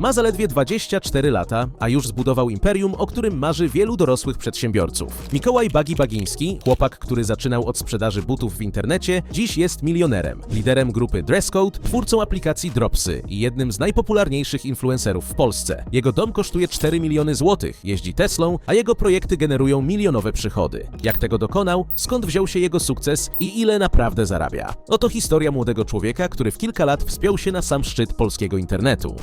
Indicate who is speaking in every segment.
Speaker 1: Ma zaledwie 24 lata, a już zbudował imperium, o którym marzy wielu dorosłych przedsiębiorców. Mikołaj Bagi Bagiński, chłopak, który zaczynał od sprzedaży butów w internecie, dziś jest milionerem, liderem grupy Dresscode, twórcą aplikacji Dropsy i jednym z najpopularniejszych influencerów w Polsce. Jego dom kosztuje 4 miliony złotych, jeździ Teslą, a jego projekty generują milionowe przychody. Jak tego dokonał, skąd wziął się jego sukces i ile naprawdę zarabia? Oto historia młodego człowieka, który w kilka lat wspiął się na sam szczyt polskiego internetu.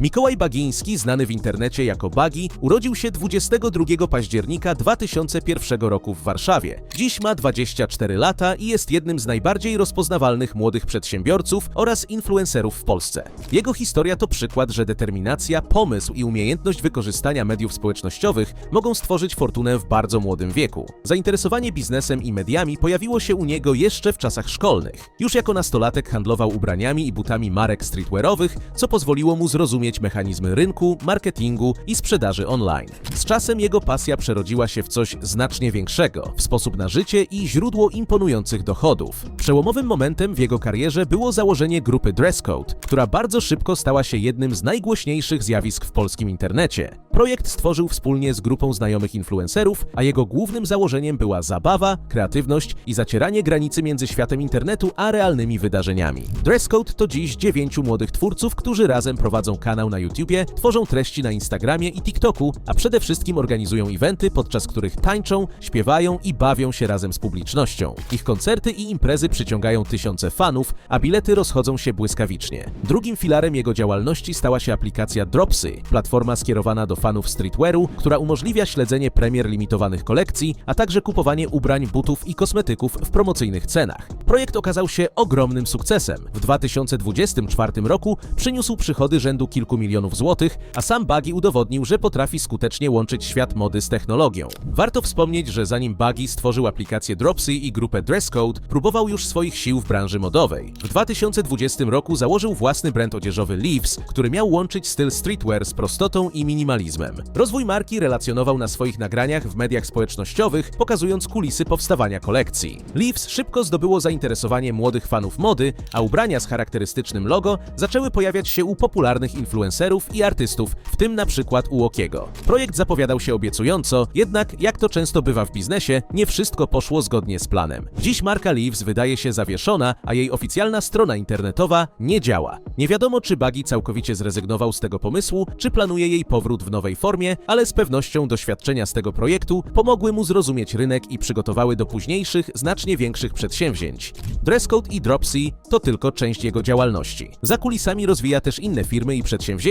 Speaker 1: Mikołaj Bagiński, znany w internecie jako Bagi, urodził się 22 października 2001 roku w Warszawie. Dziś ma 24 lata i jest jednym z najbardziej rozpoznawalnych młodych przedsiębiorców oraz influencerów w Polsce. Jego historia to przykład, że determinacja, pomysł i umiejętność wykorzystania mediów społecznościowych mogą stworzyć fortunę w bardzo młodym wieku. Zainteresowanie biznesem i mediami pojawiło się u niego jeszcze w czasach szkolnych. Już jako nastolatek handlował ubraniami i butami marek streetwearowych, co pozwoliło mu zrozumieć mechanizmy rynku, marketingu i sprzedaży online. Z czasem jego pasja przerodziła się w coś znacznie większego, w sposób na życie i źródło imponujących dochodów. Przełomowym momentem w jego karierze było założenie grupy Dresscode, która bardzo szybko stała się jednym z najgłośniejszych zjawisk w polskim internecie. Projekt stworzył wspólnie z grupą znajomych influencerów, a jego głównym założeniem była zabawa, kreatywność i zacieranie granicy między światem internetu a realnymi wydarzeniami. Dresscode to dziś dziewięciu młodych twórców, którzy razem prowadzą kanał na YouTubie, tworzą treści na Instagramie i TikToku, a przede wszystkim organizują eventy, podczas których tańczą, śpiewają i bawią się razem z publicznością. Ich koncerty i imprezy przyciągają tysiące fanów, a bilety rozchodzą się błyskawicznie. Drugim filarem jego działalności stała się aplikacja Dropsy, platforma skierowana do fanów streetwearu, która umożliwia śledzenie premier limitowanych kolekcji, a także kupowanie ubrań, butów i kosmetyków w promocyjnych cenach. Projekt okazał się ogromnym sukcesem. W 2024 roku przyniósł przychody rzędu kilku milionów złotych, a sam Bagi udowodnił, że potrafi skutecznie łączyć świat mody z technologią. Warto wspomnieć, że zanim Bagi stworzył aplikację Dropsy i grupę Dresscode, próbował już swoich sił w branży modowej. W 2020 roku założył własny brand odzieżowy Leaves, który miał łączyć styl streetwear z prostotą i minimalizmem. Rozwój marki relacjonował na swoich nagraniach w mediach społecznościowych, pokazując kulisy powstawania kolekcji. Leaves szybko zdobyło zainteresowanie młodych fanów mody, a ubrania z charakterystycznym logo zaczęły pojawiać się u popularnych influencerów i artystów, w tym na przykład u Okiego. Projekt zapowiadał się obiecująco, jednak jak to często bywa w biznesie, nie wszystko poszło zgodnie z planem. Dziś marka Leaves wydaje się zawieszona, a jej oficjalna strona internetowa nie działa. Nie wiadomo, czy Bagi całkowicie zrezygnował z tego pomysłu, czy planuje jej powrót w nowej formie, ale z pewnością doświadczenia z tego projektu pomogły mu zrozumieć rynek i przygotowały do późniejszych, znacznie większych przedsięwzięć. Dresscode i Dropsy to tylko część jego działalności. Za kulisami rozwija też inne firmy i przedsięwzięcia,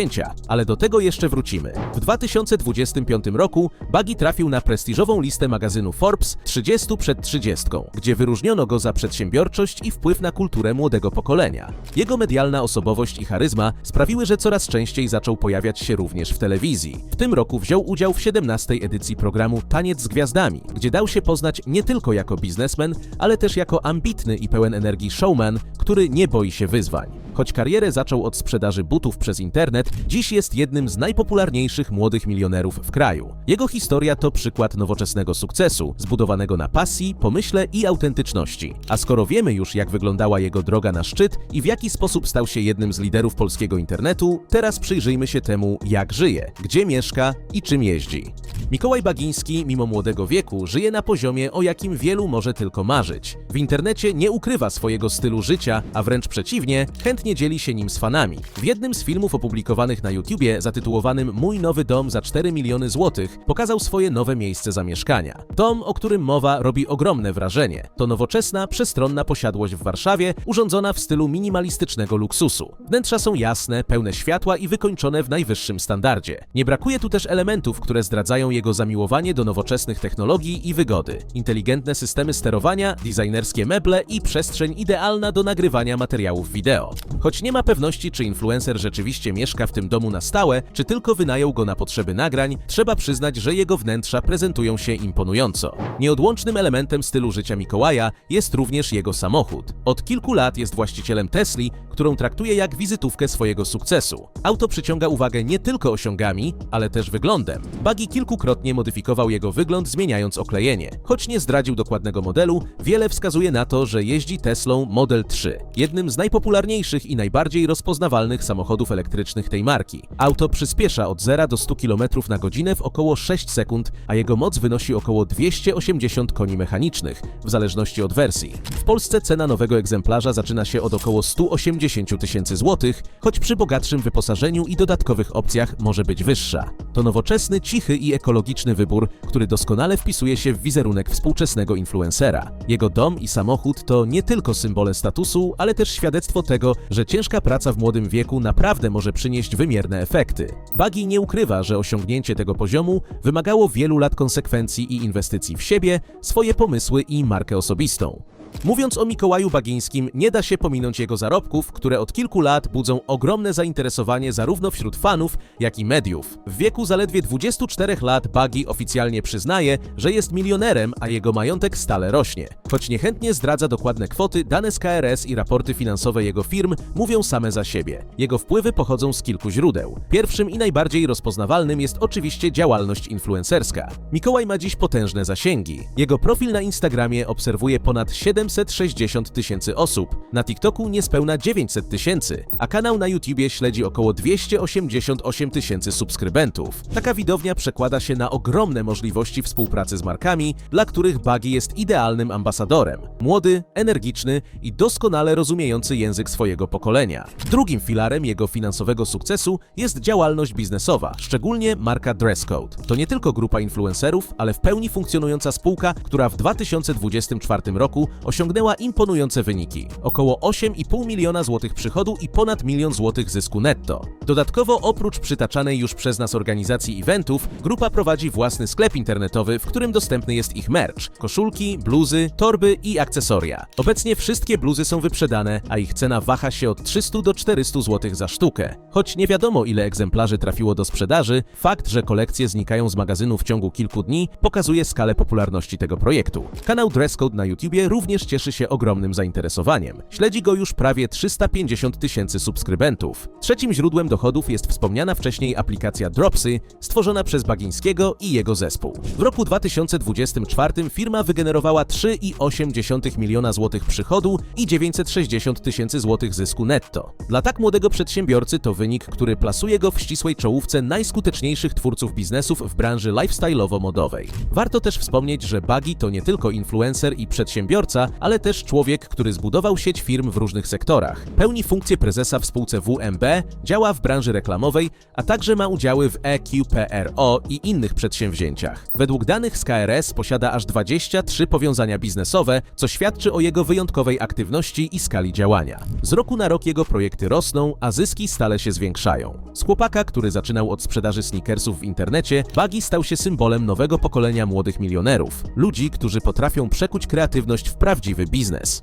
Speaker 1: ale do tego jeszcze wrócimy. W 2025 roku Bagi trafił na prestiżową listę magazynu Forbes 30 przed 30, gdzie wyróżniono go za przedsiębiorczość i wpływ na kulturę młodego pokolenia. Jego medialna osobowość i charyzma sprawiły, że coraz częściej zaczął pojawiać się również w telewizji. W tym roku wziął udział w 17 edycji programu Taniec z Gwiazdami, gdzie dał się poznać nie tylko jako biznesmen, ale też jako ambitny i pełen energii showman, który nie boi się wyzwań. Choć karierę zaczął od sprzedaży butów przez internet, dziś jest jednym z najpopularniejszych młodych milionerów w kraju. Jego historia to przykład nowoczesnego sukcesu, zbudowanego na pasji, pomyśle i autentyczności. A skoro wiemy już, jak wyglądała jego droga na szczyt i w jaki sposób stał się jednym z liderów polskiego internetu, teraz przyjrzyjmy się temu, jak żyje, gdzie mieszka i czym jeździ. Mikołaj Bagiński, mimo młodego wieku, żyje na poziomie, o jakim wielu może tylko marzyć. W internecie nie ukrywa swojego stylu życia, a wręcz przeciwnie, chętnie dzieli się nim z fanami. W jednym z filmów opublikowanych na YouTubie, zatytułowanym Mój nowy dom za 4 miliony złotych, pokazał swoje nowe miejsce zamieszkania. Dom, o którym mowa, robi ogromne wrażenie. To nowoczesna, przestronna posiadłość w Warszawie, urządzona w stylu minimalistycznego luksusu. Wnętrza są jasne, pełne światła i wykończone w najwyższym standardzie. Nie brakuje tu też elementów, które zdradzają jego zamiłowanie do nowoczesnych technologii i wygody. Inteligentne systemy sterowania, designerskie meble i przestrzeń idealna do nagrywania materiałów wideo. Choć nie ma pewności, czy influencer rzeczywiście mieszka w tym domu na stałe, czy tylko wynajął go na potrzeby nagrań, trzeba przyznać, że jego wnętrza prezentują się imponująco. Nieodłącznym elementem stylu życia Mikołaja jest również jego samochód. Od kilku lat jest właścicielem Tesli, którą traktuje jak wizytówkę swojego sukcesu. Auto przyciąga uwagę nie tylko osiągami, ale też wyglądem. Buggy kilkukrotnie modyfikował jego wygląd, zmieniając oklejenie. Choć nie zdradził dokładnego modelu, wiele wskazuje na to, że jeździ Teslą Model 3, jednym z najpopularniejszych i najbardziej rozpoznawalnych samochodów elektrycznych tej marki. Auto przyspiesza od 0 do 100 km na godzinę w około 6 sekund, a jego moc wynosi około 280 koni mechanicznych, w zależności od wersji. W Polsce cena nowego egzemplarza zaczyna się od około 180 tysięcy złotych, choć przy bogatszym wyposażeniu i dodatkowych opcjach może być wyższa. To nowoczesny, cichy i ekologiczny wybór, który doskonale wpisuje się w wizerunek współczesnego influencera. Jego dom i samochód to nie tylko symbole statusu, ale też świadectwo tego, że ciężka praca w młodym wieku naprawdę może przynieść wymierne efekty. Buggy nie ukrywa, że osiągnięcie tego poziomu wymagało wielu lat konsekwencji i inwestycji w siebie, swoje pomysły i markę osobistą. Mówiąc o Mikołaju Bagińskim, nie da się pominąć jego zarobków, które od kilku lat budzą ogromne zainteresowanie zarówno wśród fanów, jak i mediów. W wieku zaledwie 24 lat Bagi oficjalnie przyznaje, że jest milionerem, a jego majątek stale rośnie. Choć niechętnie zdradza dokładne kwoty, dane z KRS i raporty finansowe jego firm mówią same za siebie. Jego wpływy pochodzą z kilku źródeł. Pierwszym i najbardziej rozpoznawalnym jest oczywiście działalność influencerska. Mikołaj ma dziś potężne zasięgi. Jego profil na Instagramie obserwuje ponad 760 tysięcy osób, na TikToku niespełna 900 tysięcy, a kanał na YouTubie śledzi około 288 tysięcy subskrybentów. Taka widownia przekłada się na ogromne możliwości współpracy z markami, dla których Buggy jest idealnym ambasadorem. Młody, energiczny i doskonale rozumiejący język swojego pokolenia. Drugim filarem jego finansowego sukcesu jest działalność biznesowa, szczególnie marka Dresscode. To nie tylko grupa influencerów, ale w pełni funkcjonująca spółka, która w 2024 roku osiągnęła imponujące wyniki. Około 8,5 miliona złotych przychodu i ponad milion złotych zysku netto. Dodatkowo oprócz przytaczanej już przez nas organizacji eventów, grupa prowadzi własny sklep internetowy, w którym dostępny jest ich merch, koszulki, bluzy, torby i akcesoria. Obecnie wszystkie bluzy są wyprzedane, a ich cena waha się od 300 do 400 zł za sztukę. Choć nie wiadomo ile egzemplarzy trafiło do sprzedaży, fakt, że kolekcje znikają z magazynu w ciągu kilku dni, pokazuje skalę popularności tego projektu. Kanał Dresscode na YouTubie również cieszy się ogromnym zainteresowaniem. Śledzi go już prawie 350 tysięcy subskrybentów. Trzecim źródłem dochodów jest wspomniana wcześniej aplikacja Dropsy, stworzona przez Bagińskiego i jego zespół. W roku 2024 firma wygenerowała 3,8 miliona złotych przychodu i 960 tysięcy złotych zysku netto. Dla tak młodego przedsiębiorcy to wynik, który plasuje go w ścisłej czołówce najskuteczniejszych twórców biznesów w branży lifestyle'owo-modowej. Warto też wspomnieć, że Bagi to nie tylko influencer i przedsiębiorca, ale też człowiek, który zbudował sieć firm w różnych sektorach. Pełni funkcję prezesa w spółce WMB, działa w branży reklamowej, a także ma udziały w EQPRO i innych przedsięwzięciach. Według danych z KRS posiada aż 23 powiązania biznesowe, co świadczy o jego wyjątkowej aktywności i skali działania. Z roku na rok jego projekty rosną, a zyski stale się zwiększają. Z chłopaka, który zaczynał od sprzedaży sneakersów w internecie, Bagi stał się symbolem nowego pokolenia młodych milionerów. Ludzi, którzy potrafią przekuć kreatywność w prawdziwy biznes.